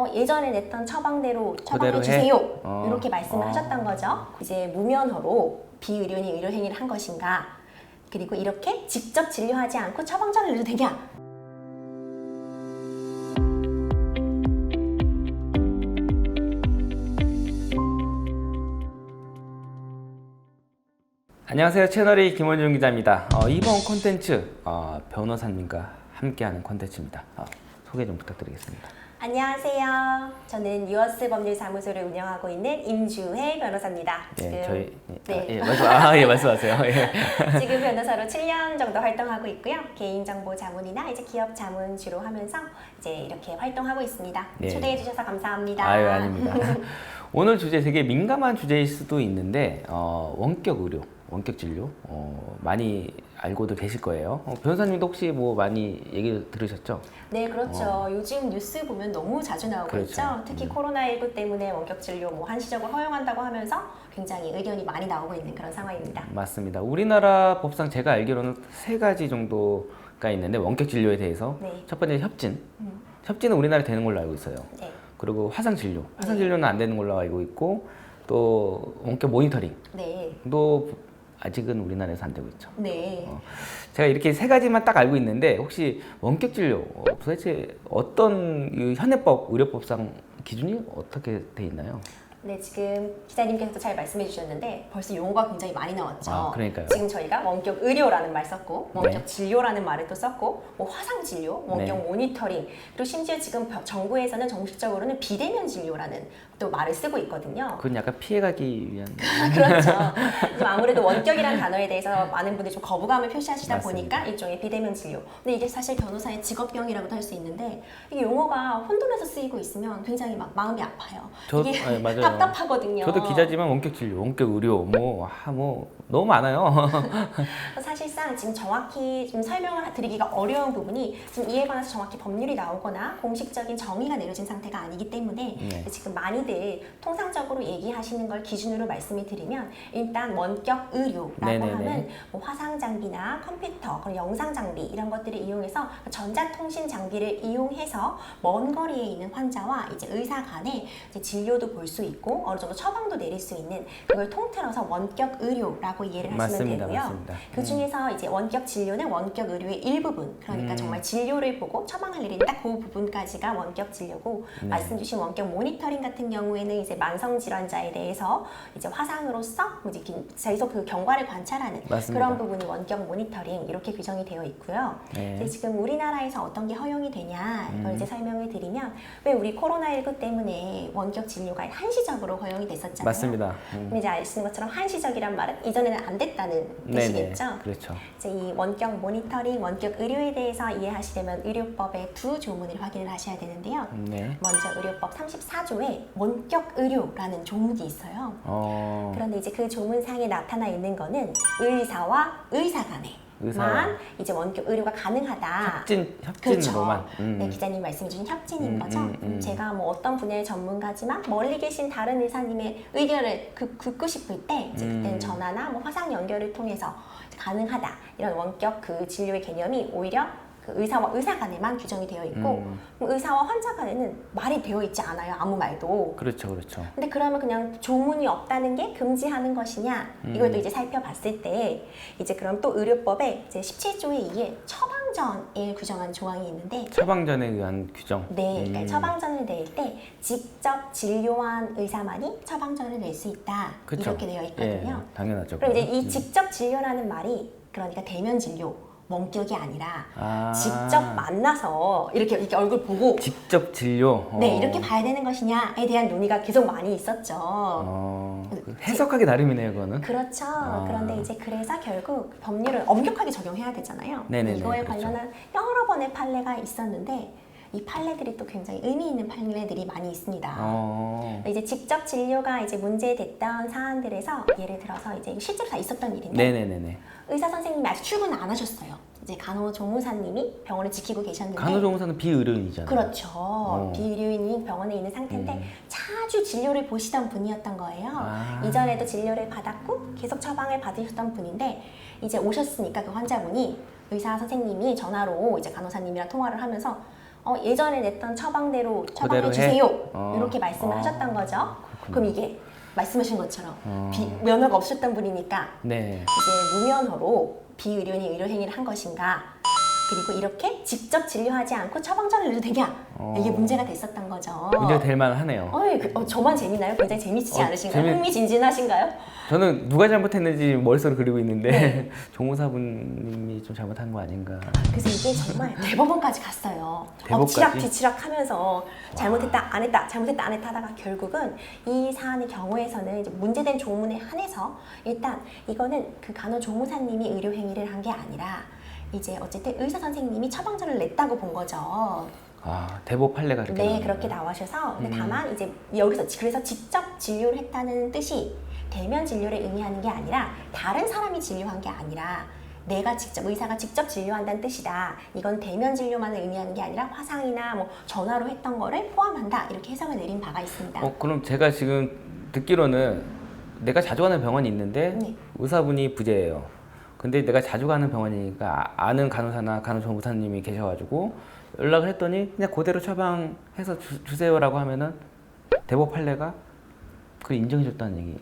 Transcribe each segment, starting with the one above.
어, 예전에 냈던 처방대로 처방해? 주세요. 어. 이렇게 말씀을 어. 하셨던 거죠. 이제 무면허로 비의료인이 의료 행위를 한 것인가? 그리고 이렇게 직접 진료하지 않고 처방전을 내도 되냐? 안녕하세요. 채널의 김원중 기자입니다. 어, 이번 콘텐츠 어, 변호사님과 함께하는 콘텐츠입니다. 어, 소개 좀 부탁드리겠습니다. 안녕하세요. 저는 유어스 법률사무소를 운영하고 있는 임주혜 변호사입니다. 예, 저희 네. 아, 예, 말씀 아, 예, 말씀하세요. 예. 지금 변호사로 7년 정도 활동하고 있고요. 개인정보 자문이나 이제 기업 자문 주로 하면서 이제 이렇게 활동하고 있습니다. 네. 초대해 주셔서 감사합니다. 아유 아닙니다. 오늘 주제 되게 민감한 주제일 수도 있는데 어, 원격 의료, 원격 진료 어, 많이 알고도 계실 거예요. 어, 변호사님도 혹시 뭐 많이 얘기 들으셨죠? 네, 그렇죠. 요즘 뉴스 보면 너무 자주 나오고 어. 그렇죠. 있죠. 특히 코로나19 때문에 원격 진료 뭐 한시적으로 허용한다고 하면서 굉장히 의견이 많이 나오고 있는 그런 상황입니다. 맞습니다. 우리나라 법상 제가 알기로는 세 가지 정도가 있는데 원격 진료에 대해서 네. 첫 번째 협진. 음, 협진은 우리나라에 되는 걸로 알고 있어요. 네. 그리고 화상 진료. 화상 네. 진료는 안 되는 걸로 알고 있고 또 원격 모니터링도 네. 아직은 우리나라에서 안 되고 있죠. 네. 어, 제가 이렇게 세 가지만 딱 알고 있는데 혹시 원격 진료 어, 도대체 어떤 이 현행법 의료법상 기준이 어떻게 돼 있나요? 네, 지금 기자님께서도 잘 말씀해 주셨는데 벌써 용어가 굉장히 많이 나왔죠. 아, 그러니까요. 지금 저희가 원격 의료라는 말 썼고, 원격 네. 진료라는 말을 또 썼고, 뭐 화상 진료, 원격 네. 모니터링, 그리고 심지어 지금 벼- 정부에서는 정식적으로는 비대면 진료라는 또 말을 쓰고 있거든요. 그건 약간 피해가기 위한 그렇죠. 좀 아무래도 원격이란 단어에 대해서 많은 분들이 좀 거부감을 표시하시다 맞습니다. 보니까 일종의 비대면 진료. 근데 이게 사실 변호사의 직업병이라고도 할 수 있는데 이게 용어가 혼돈해서 쓰이고 있으면 굉장히 막 마음이 아파요. 저- 이게 네, 맞아요. 답답하거든요. 저도 기자지만 원격 진료, 원격 의료 뭐, 아, 뭐 너무 많아요. 사실상 지금 정확히 좀 설명을 드리기가 어려운 부분이 지금 이에 관해서 정확히 법률이 나오거나 공식적인 정의가 내려진 상태가 아니기 때문에 네. 지금 많이들 통상적으로 얘기하시는 걸 기준으로 말씀을 드리면 일단 원격 의료라고 네네네. 하면 뭐 화상 장비나 컴퓨터, 그리고 영상 장비 이런 것들을 이용해서 전자통신 장비를 이용해서 먼 거리에 있는 환자와 이제 의사 간에 이제 진료도 볼 수 있고 어느 정도 처방도 내릴 수 있는 그걸 통틀어서 원격 의료라고 이해를 하시면 맞습니다, 되고요. 맞습니다. 그 중에서 이제 원격 진료는 원격 의료의 일부분, 그러니까 음. 정말 진료를 보고 처방을 내리는 딱그 부분까지가 원격 진료고 네. 말씀 주신 원격 모니터링 같은 경우에는 이제 만성 질환자에 대해서 이제 화상으로서 뭐 이제 긴- 계속 그 경과를 관찰하는 맞습니다. 그런 부분이 원격 모니터링 이렇게 규정이 되어 있고요. 네. 지금 우리나라에서 어떤 게 허용이 되냐 이걸 음. 이제 설명을 드리면 왜 우리 코로나19 때문에 원격 진료가 한시적으로 허용이 됐었잖아요. 맞습니다. 음. 이제 아시는 것처럼 한시적이란 말은 이전에 는 안 됐다는 뜻이겠죠. 그렇죠. 이제 이 원격 모니터링, 원격 의료에 대해서 이해하시려면 의료법의 두 조문을 확인을 하셔야 되는데요. 네. 먼저 의료법 34조에 원격 의료라는 조문이 있어요. 어, 그런데 이제 그 조문상에 나타나 있는 거는 의사와 의사 간에만 의사와. 이제 원격 의료가 가능하다. 협진 협진으로만. 음. 네, 기자님 말씀해 주신 협진인 음, 거죠. 음, 음. 제가 뭐 어떤 분야의 전문가지만 멀리 계신 다른 의사님의 의견을 그, 듣고 싶을 때 이제 그때는 음. 전화나 뭐 화상 연결을 통해서 가능하다 이런 원격 그 진료의 개념이 오히려 그 의사와 의사 간에만 규정이 되어 있고 음. 그럼 의사와 환자 간에는 말이 되어 있지 않아요 아무 말도. 그렇죠, 그렇죠. 근데 그러면 그냥 조문이 없다는 게 금지하는 것이냐 음. 이걸 또 이제 살펴봤을 때 이제 그럼 또 의료법에 이제 17조에 의해 처방전을 규정한 조항이 있는데 처방전에 의한 규정. 네, 그러니까 음. 처방전을 낼 때 직접 진료한 의사만이 처방전을 낼 수 있다 그쵸. 이렇게 되어 있거든요. 예, 당연하죠. 그럼 이제 이 음. 직접 진료라는 말이 그러니까 대면 진료 원격이 아니라 아. 직접 만나서 이렇게 이렇게 얼굴 보고 직접 진료. 네 어. 이렇게 봐야 되는 것이냐에 대한 논의가 계속 많이 있었죠. 어, 그 해석하기 나름이네요, 그거는. 그렇죠. 아. 그런데 이제 그래서 결국 법률을 엄격하게 적용해야 되잖아요. 네네네, 이거에 그렇죠. 관련한 여러 번의 판례가 있었는데 이 판례들이 또 굉장히 의미 있는 판례들이 많이 있습니다. 어. 이제 직접 진료가 이제 문제됐던 사안들에서 예를 들어서 이제 실제로 다 있었던 일인데 네네네네. 의사 선생님이 아직 출근을 안 하셨어요. 이제 간호조무사님이 병원을 지키고 계셨는데 간호조무사는 비의료인이잖아요. 그렇죠. 비의료인이 병원에 있는 상태인데 음. 자주 진료를 보시던 분이었던 거예요. 아. 이전에도 진료를 받았고 계속 처방을 받으셨던 분인데 이제 오셨으니까 그 환자분이 의사 선생님이 전화로 이제 간호사님이랑 통화를 하면서 어, 예전에 냈던 처방대로 처방해 해? 주세요. 어. 이렇게 말씀을 어. 하셨던 거죠. 그렇군요. 그럼 이게 말씀하신 것처럼 어. 비, 면허가 없었던 분이니까 네. 이제 무면허로 비의료인이 의료행위를 한 것인가 그리고 이렇게 직접 진료하지 않고 처방전을 내도 되냐 어. 이게 문제가 됐었던 거죠. 문제가 될 만하네요. 어이, 그, 어, 저만 재미나요? 굉장히 재밌지 어, 않으신가요? 재미- 흥미진진하신가요? 저는 누가 잘못했는지 머릿속으로 그리고 있는데 조무사분님이 좀 잘못한 거 아닌가. 그래서 이게 정말 대법원까지 갔어요. 대법까지? 엎치락 뒤치락 하면서 잘못했다 안 했다 잘못했다 안 했다 하다가 결국은 이 사안의 경우에서는 이제 문제된 조문에 한해서 일단 이거는 그 간호조무사님이 의료행위를 한 게 아니라 이제 어쨌든 의사 선생님이 처방전을 냈다고 본 거죠. 아 대법 판례가 그렇게 네, 나오네요. 그렇게 나오셔서 근데 음. 다만 이제 여기서 그래서 직접 진료를 했다는 뜻이 대면 진료를 의미하는 게 아니라 다른 사람이 진료한 게 아니라 내가 직접 의사가 직접 진료한다는 뜻이다. 이건 대면 진료만을 의미하는 게 아니라 화상이나 뭐 전화로 했던 거를 포함한다. 이렇게 해석을 내린 바가 있습니다. 어 그럼 제가 지금 듣기로는 내가 자주 가는 병원이 있는데 네. 의사분이 부재예요. 근데 내가 자주 가는 병원이니까 아- 아는 간호사나 간호조무사님이 계셔가지고 연락을 했더니 그냥 그대로 처방해서 주, 주세요라고 하면은 대법 판례가 그 인정해줬다는 얘기.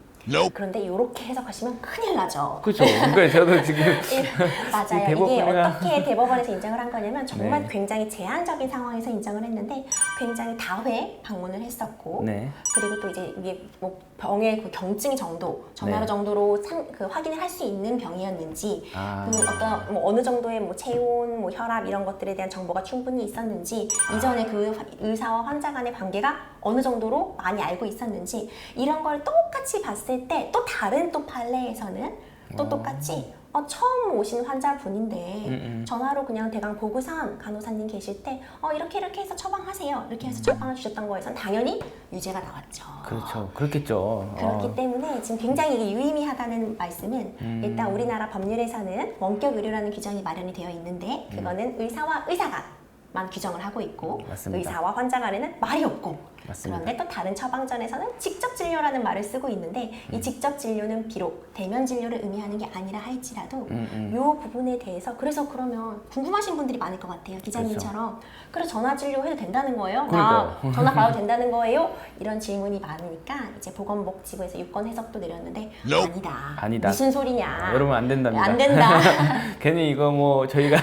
그런데 이렇게 해석하시면 큰일 나죠. 그렇죠. 그러니까 저도 지금 이- 맞아요. 이 이게 어떻게 대법원에서 인정을 한 거냐면 정말 네. 굉장히 제한적인 상황에서 인정을 했는데 굉장히 다회 방문을 했었고 네. 그리고 또 이제 이게 뭐 병의 그 경증 정도, 전화로 네. 정도로 상, 그 확인을 할 수 있는 병이었는지, 아. 그 어떤 뭐 어느 정도의 뭐 체온, 뭐 혈압 이런 것들에 대한 정보가 충분히 있었는지, 이전에 그 화- 의사와 환자 간의 관계가 어느 정도로 많이 알고 있었는지 이런 걸 똑같이 봤을 때 또 다른 또 판례에서는 또 똑같이 어, 처음 오신 환자분인데 음, 음. 전화로 그냥 대강 보고선 간호사님 계실 때 어, 이렇게 이렇게 해서 처방하세요 이렇게 해서 처방을 주셨던 거에선 당연히 유죄가 나왔죠. 그렇죠. 그렇겠죠. 그렇기 어. 때문에 지금 굉장히 이게 유의미하다는 말씀은 음. 일단 우리나라 법률에서는 원격 의료라는 규정이 마련이 되어 있는데 그거는 의사와 의사 간만 규정을 하고 있고 음. 맞습니다. 의사와 환자 간에는 말이 없고 맞습니다. 그런데 또 다른 처방전에서는 직접 진료라는 말을 쓰고 있는데 음. 이 직접 진료는 비록 대면 진료를 의미하는 게 아니라 할지라도 음, 음. 요 부분에 대해서 그래서 그러면 궁금하신 분들이 많을 것 같아요 기자님처럼 그래 전화 진료 해도 된다는 거예요? 나 그러니까요. 전화 받아도 된다는 거예요? 이런 질문이 많으니까 이제 보건복지부에서 유권 해석도 내렸는데 아니다. 아니다. 무슨 소리냐? 여러분 안 된답니다. 안 된다. 괜히 이거 뭐 저희가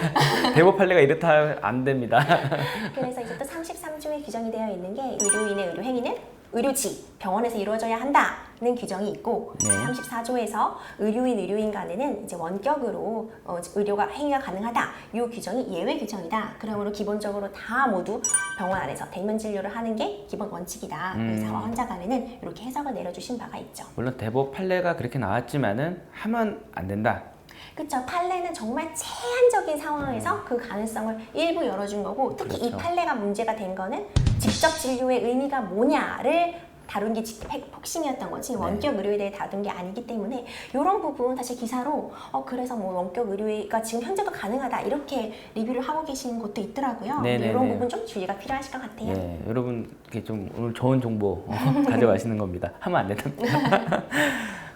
대법 판례가 이렇다 하면 안 됩니다. 그래서 이제 또 33조에 규정이 되어 있는 게 의료 인의 의료 행위는 의료지 병원에서 이루어져야 한다는 규정이 있고 네. 34조에서 의료인 의료인 간에는 이제 원격으로 어, 의료가 행위가 가능하다 이 규정이 예외 규정이다 그러므로 기본적으로 다 모두 병원 안에서 대면 진료를 하는 게 기본 원칙이다 음. 의사와 환자 간에는 이렇게 해석을 내려주신 바가 있죠. 물론 대법 판례가 그렇게 나왔지만은 하면 안 된다. 그렇죠. 판례는 정말 제한적인 상황에서 그 가능성을 일부 열어준 거고 특히 이 그렇죠. 판례가 문제가 된 거는 직접 진료의 의미가 뭐냐를 다룬 게 핵심이었던 거지 네. 원격 의료에 대해 다룬 게 아니기 때문에 이런 부분 사실 기사로 어 그래서 뭐 원격 의료가 지금 현재도 가능하다 이렇게 리뷰를 하고 계시는 곳도 있더라고요. 네네네. 이런 부분 좀 주의가 필요하실 것 같아요. 네, 여러분 이렇게 좀 오늘 좋은 정보 어, 가져가시는 겁니다. 하면 안 된답니다.